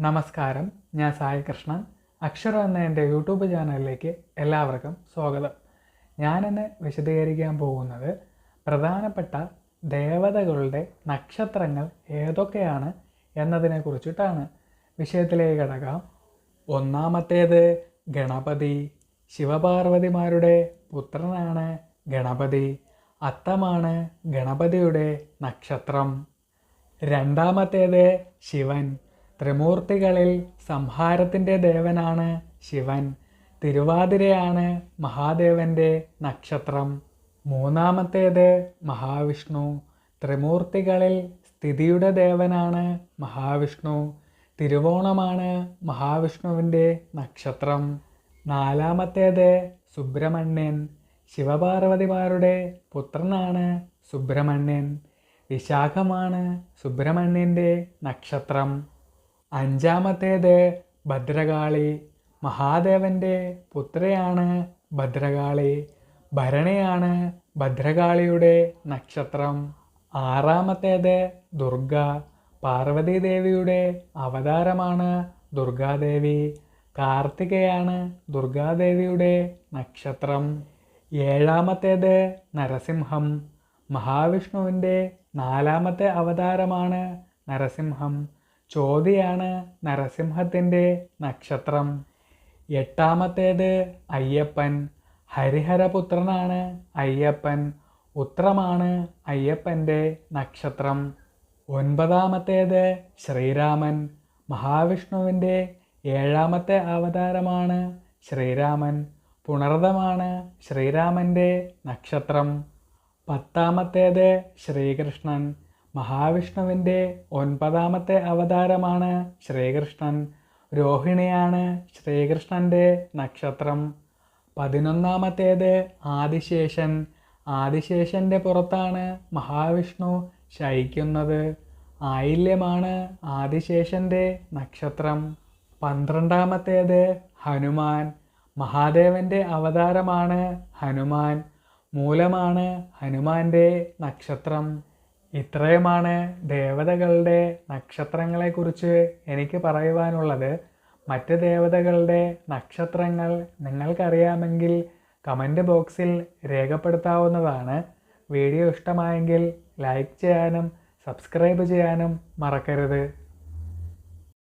നമസ്കാരം. ഞാൻ സായി കൃഷ്ണൻ. അക്ഷരം എന്ന എന്റെ യൂട്യൂബ് ചാനലിലേക്ക് എല്ലാവർക്കും സ്വാഗതം. ഞാനിന്ന് വിശദീകരിക്കാൻ പോകുന്നത് പ്രധാനപ്പെട്ട ദേവതകളുടെ നക്ഷത്രങ്ങൾ ഏതൊക്കെയാണ് എന്നതിനെ കുറിച്ചിട്ടാണ് വിഷയത്തിലേക്ക് കിടക്കാം. ഒന്നാമത്തേത് ഗണപതി. ശിവപാർവതിമാരുടെ പുത്രനാണ് ഗണപതി. അത്തമാണ് ഗണപതിയുടെ നക്ഷത്രം. രണ്ടാമത്തേത് ശിവൻ. ത്രിമൂർത്തികളിൽ സംഹാരത്തിന്റെ ദേവനാണ് ശിവൻ. തിരുവാതിരയാണ് മഹാദേവന്റെ നക്ഷത്രം. മൂന്നാമത്തേത് മഹാവിഷ്ണു. ത്രിമൂർത്തികളിൽ സ്ഥിതിയുടെ ദേവനാണ് മഹാവിഷ്ണു. തിരുവോണമാണ് മഹാവിഷ്ണുവിന്റെ നക്ഷത്രം. നാലാമത്തേത് സുബ്രഹ്മണ്യൻ. ശിവപാർവതിമാരുടെ പുത്രനാണ് സുബ്രഹ്മണ്യൻ. വിശാഖമാണ് സുബ്രഹ്മണ്യന്റെ നക്ഷത്രം. അഞ്ചാമത്തേത് ഭദ്രകാളി. മഹാദേവന്റെ പുത്രയാണ് ഭദ്രകാളി. ഭരണിയാണ് ഭദ്രകാളിയുടെ നക്ഷത്രം. ആറാമത്തേത് ദുർഗ. പാർവതീദേവിയുടെ അവതാരമാണ് ദുർഗാദേവി. കാർത്തികയാണ് ദുർഗാദേവിയുടെ നക്ഷത്രം. ഏഴാമത്തേത് നരസിംഹം. മഹാവിഷ്ണുവിന്റെ നാലാമത്തെ അവതാരമാണ് നരസിംഹം. ചോതിയാണ് നരസിംഹത്തിന്റെ നക്ഷത്രം. എട്ടാമത്തേത് അയ്യപ്പൻ. ഹരിഹരപുത്രനാണ് അയ്യപ്പൻ. ഉത്രമാണ് അയ്യപ്പന്റെ നക്ഷത്രം. ഒൻപതാമത്തേത് ശ്രീരാമൻ. മഹാവിഷ്ണുവിന്റെ ഏഴാമത്തെ അവതാരമാണ് ശ്രീരാമൻ. പുണർദമാണ് ശ്രീരാമന്റെ നക്ഷത്രം. പത്താമത്തേത് ശ്രീകൃഷ്ണൻ. മഹാവിഷ്ണുവിന്റെ ഒൻപതാമത്തെ അവതാരമാണ് ശ്രീകൃഷ്ണൻ. രോഹിണിയാണ് ശ്രീകൃഷ്ണന്റെ നക്ഷത്രം. പതിനൊന്നാമത്തേത് ആദിശേഷൻ. ആദിശേഷന്റെ പുറത്താണ് മഹാവിഷ്ണു ശയിക്കുന്നത്. ആയില്യമാണ് ആദിശേഷന്റെ നക്ഷത്രം. പന്ത്രണ്ടാമത്തേത് ഹനുമാൻ. മഹാദേവന്റെ അവതാരമാണ് ഹനുമാൻ. മൂലമാണ് ഹനുമാന്റെ നക്ഷത്രം. ഇത്രയുമാണ് ദേവതകളുടെ നക്ഷത്രങ്ങളെക്കുറിച്ച് എനിക്ക് പറയുവാനുള്ളത്. മറ്റ് ദേവതകളുടെ നക്ഷത്രങ്ങൾ നിങ്ങൾക്കറിയാമെങ്കിൽ കമന്റ് ബോക്സിൽ രേഖപ്പെടുത്താവുന്നതാണ്. വീഡിയോ ഇഷ്ടമായെങ്കിൽ ലൈക്ക് ചെയ്യാനും സബ്സ്ക്രൈബ് ചെയ്യാനും മറക്കരുത്.